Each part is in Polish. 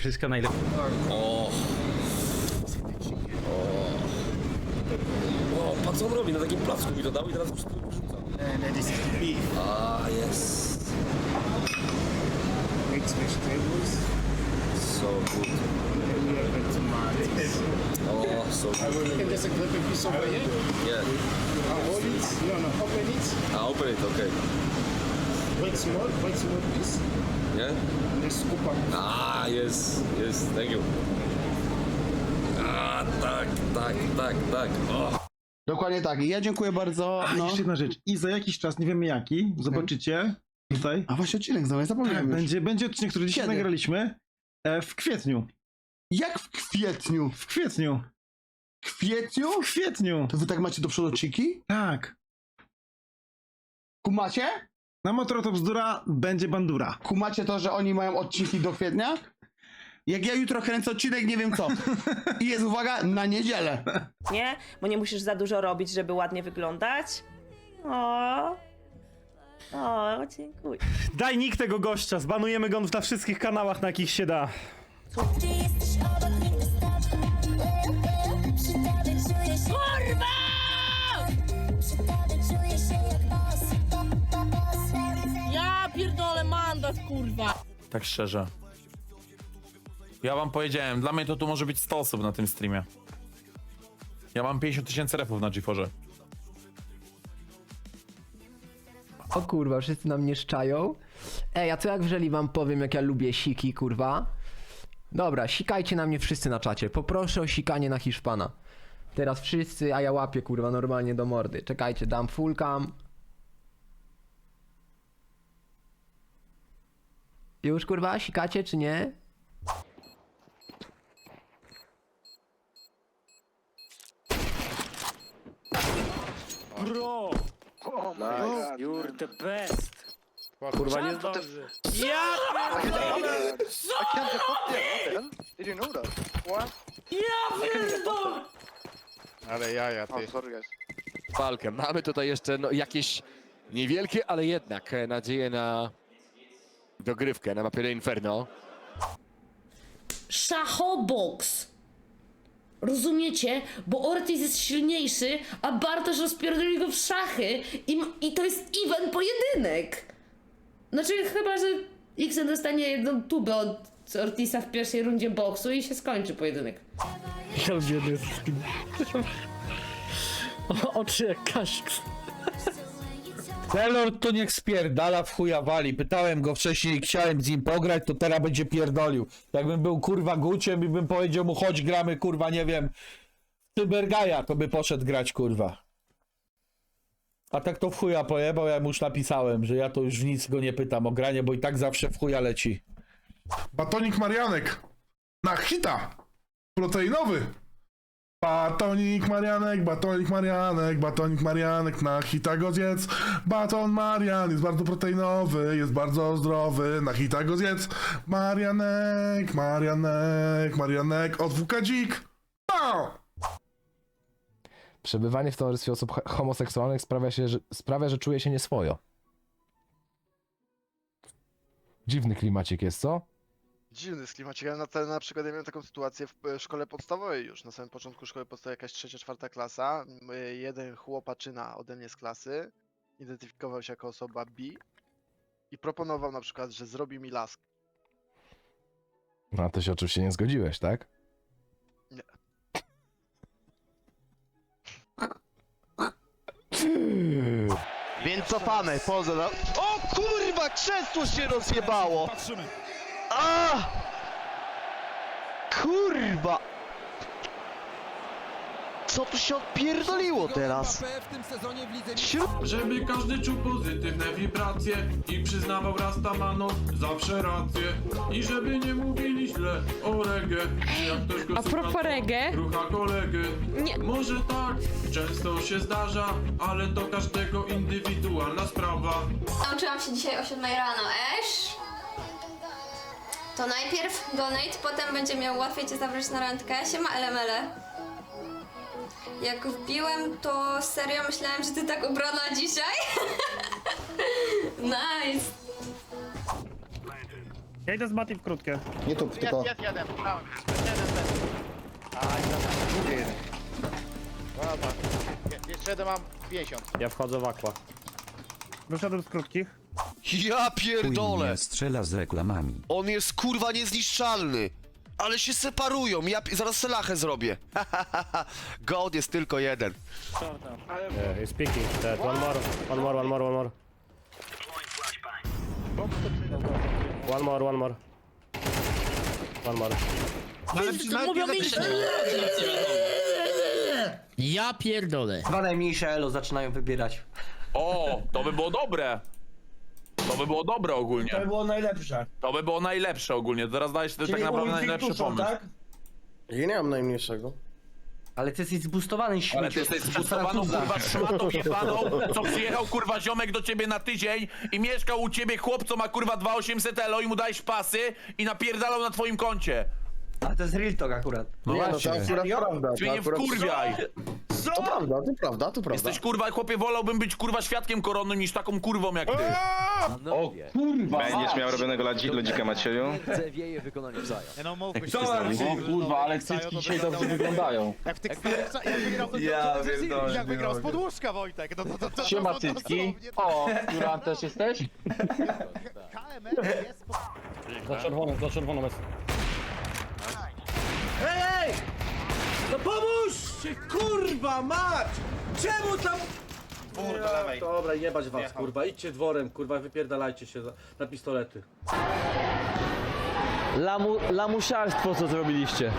Wszystko najlepiej. O! O, patrz co on robi, na takim placku mi to dał i teraz is the beef. A, jest. Mixed vegetables. So good. And we have the tomatoes. O, so good. And there's a clipping piece over here. Yeah. Uh, hold it. No, no, open it. A, open it, okej. Quite small, quite small piece. Nie? Scoop up. A, jest, jest, thank you. A, tak, tak, tak, tak. O. Dokładnie tak. Ja dziękuję bardzo. A, No. jeszcze jedna rzecz. I za jakiś czas, nie wiemy jaki, zobaczycie tutaj. A właśnie odcinek znowu, ja Tak, zapomniałem już. będzie, będzie odcinek, który dzisiaj Kiedy? nagraliśmy. E, w kwietniu. Jak w kwietniu? W kwietniu. W kwietniu? W kwietniu. To wy tak macie do przodu odcinki? Tak. Kumacie? Na Motoro to bzdura będzie bandura. Kumacie to, że oni mają odcinki do kwietnia? Jak ja jutro kręcę odcinek, nie wiem co. I jest uwaga, na niedzielę. nie? Bo nie musisz za dużo robić, żeby ładnie wyglądać. O, o, dziękuję. Daj nick tego gościa, zbanujemy go na wszystkich kanałach, na jakich się da. Tak szczerze. Ja wam powiedziałem, dla mnie to tu może być 100 osób na tym streamie. Ja mam 50 tysięcy refów na GeForce. O kurwa, wszyscy na mnie szczają. Ej, a co jak wżeli wam powiem, jak ja lubię siki, kurwa? Dobra, sikajcie na mnie wszyscy na czacie. Poproszę o sikanie na Hiszpana. Teraz wszyscy, a ja łapię, kurwa, normalnie do mordy. Czekajcie, dam full cam. Już, kurwa, sikacie, czy nie? Bro! You're the best. Kurwa, nie zdąży. Ale jaja, ty. walkę. Mamy tutaj jeszcze no, jakieś niewielkie, ale jednak e, nadzieje na dogrywkę na mapie Inferno. Szachobox! Rozumiecie? Bo Ortiz jest silniejszy, a Bartosz rozpierdolił go w szachy i, i to jest even pojedynek! Znaczy chyba, że Xen dostanie jedną tubę od Ortisa w pierwszej rundzie boksu i się skończy pojedynek. Ja biedny. Oczy jak Kasik. Taylor to niech spierdala w chuja wali. Pytałem go wcześniej, chciałem z nim pograć, to teraz będzie pierdolił. Jakbym był kurwa Guciem i bym powiedział mu chodź gramy kurwa, nie wiem, w to by poszedł grać kurwa. A tak to w chuja pojebał, ja mu już napisałem, że ja to już nic go nie pytam o granie, bo i tak zawsze w chuja leci. Batonik Marianek na hita proteinowy. Batonik Marianek, batonik Marianek, batonik Marianek, na hita go zjedz. Baton Marian jest bardzo proteinowy, jest bardzo zdrowy, na hita go zjedz. Marianek, Marianek, Marianek, odwuka dzik. Przebywanie w towarzystwie osób homoseksualnych sprawia, się, że, sprawia, że czuję się nieswojo. Dziwny klimacik jest, co? Dziwny sklimacik, ja na, te, na przykład ja miałem taką sytuację w e, szkole podstawowej już, na samym początku szkoły podstawowej, jakaś trzecia, czwarta klasa, m, e, jeden chłopaczyna ode mnie z klasy, identyfikował się jako osoba B i proponował na przykład, że zrobi mi laskę. No, a to się oczywiście nie zgodziłeś, tak? Nie. Więc cofamy, poza. O kurwa, krzesło się rozjebało! A! Kurwa! Co tu się odpierdoliło teraz? Żeby każdy czuł pozytywne wibracje i przyznawał Rastamano zawsze rację. I żeby nie mówili źle o reggae, jak ktoś go A propos reggae? rucha kolegę. Nie. Może tak, często się zdarza, ale to każdego indywidualna sprawa. Nauczyłam się dzisiaj o 7 rano, esz? To najpierw donate, potem będzie miał łatwiej cię zabrać na randkę. Siema elemele. Jak wbiłem, to serio myślałem, że ty tak ubrana dzisiaj. nice. Ja idę z Mati w krótkie. Nie tu, tylko... Jest jeden, brałem. Jeden, ten. A, i dobra, drugi jeden. Dobra, Je- jeszcze jeden mam 50. Ja wchodzę w aqua. Wyszedłem z krótkich. Ja pierdolę! strzela z reklamami. On jest kurwa niezniszczalny! Ale się separują, ja pi- zaraz selachę zrobię. God jest tylko jeden. Yeah, he's peeking. Dead. One more, one more, one more, one more. One more, one more. One more. Mówią mi... Ja pierdolę. Dwa najmniejsze elo zaczynają wybierać. O, to by było dobre. To by było dobre ogólnie. To by było najlepsze. To by było najlepsze ogólnie. Teraz dajesz to tak naprawdę najlepszy pomysł. Ja nie mam najmniejszego. Ale ty jesteś zboostowany Ale ty jesteś zbustowaną kurwa szmatą jebaną, co przyjechał kurwa ziomek do ciebie na tydzień i mieszkał u ciebie chłop, co ma kurwa 2800 elo i mu dajesz pasy i napierdalał na twoim koncie. A to jest real talk akurat. No Nie, no to akurat prawda. Ty mnie nie wkurwiaj. To prawda, to prawda, to prawda. Jesteś kurwa, chłopie, wolałbym być kurwa świadkiem koronnym niż taką kurwą jak ty. O kurwa! Będziesz miał robionego lodzika Macieju? Wieje wykonanie wzajem. O kurwa, ale cycki dzisiaj dobrze wyglądają. Jak w tych jak wygrał, Ja pierdolę. jak wygrał z podłóżka Wojtek, no to, to, to, Siema to, cycki. O, Juran też jesteś? KMR jest po... Za czerwoną, za czerwoną jest. No pomóżcie, kurwa mać! Czemu tam... Dwór do lewej. Dobra, jebać was, kurwa. Idźcie dworem, kurwa, wypierdalajcie się za, na pistolety. Lamu, lamusiarstwo co zrobiliście.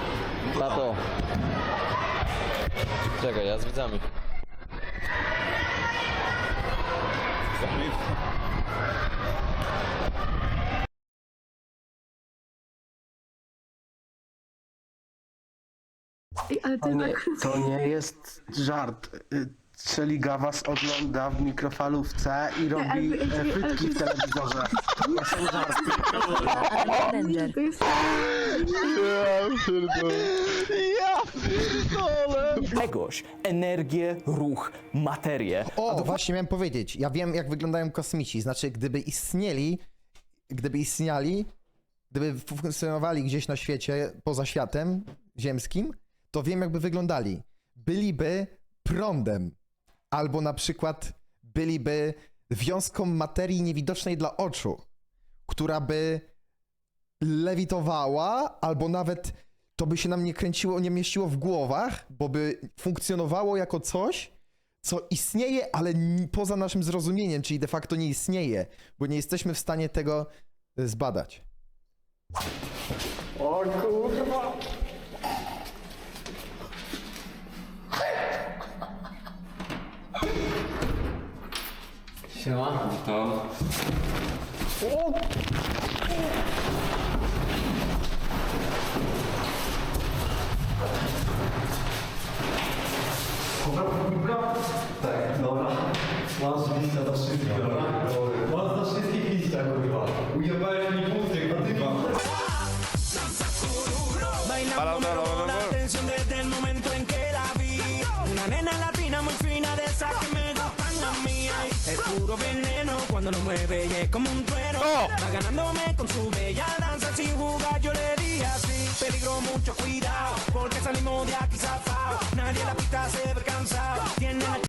Tato. Czekaj, ja z widzami. To nie, to nie jest żart. Y, Strzeliga was ogląda w mikrofalówce i robi e, frytki w telewizorze. To są żarty. Czegoś. Energię, ruch, materię. O, to właśnie miałem powiedzieć. Ja wiem, jak wyglądają kosmici. Znaczy, gdyby istnieli, gdyby istniali, gdyby funkcjonowali gdzieś na świecie, poza światem ziemskim, to wiem, jakby wyglądali. Byliby prądem. Albo na przykład byliby wiązką materii niewidocznej dla oczu, która by lewitowała, albo nawet to by się nam nie kręciło, nie mieściło w głowach, bo by funkcjonowało jako coś, co istnieje, ale poza naszym zrozumieniem, czyli de facto nie istnieje, bo nie jesteśmy w stanie tego Tamam. Hop. La muy fina de veneno cuando lo mueve y es como un trueno. Va ganándome con su bella danza sin jugar, yo le di así. Peligro mucho cuidado, porque salimos de aquí zafado. Nadie en la pista se ve cansado. Tiene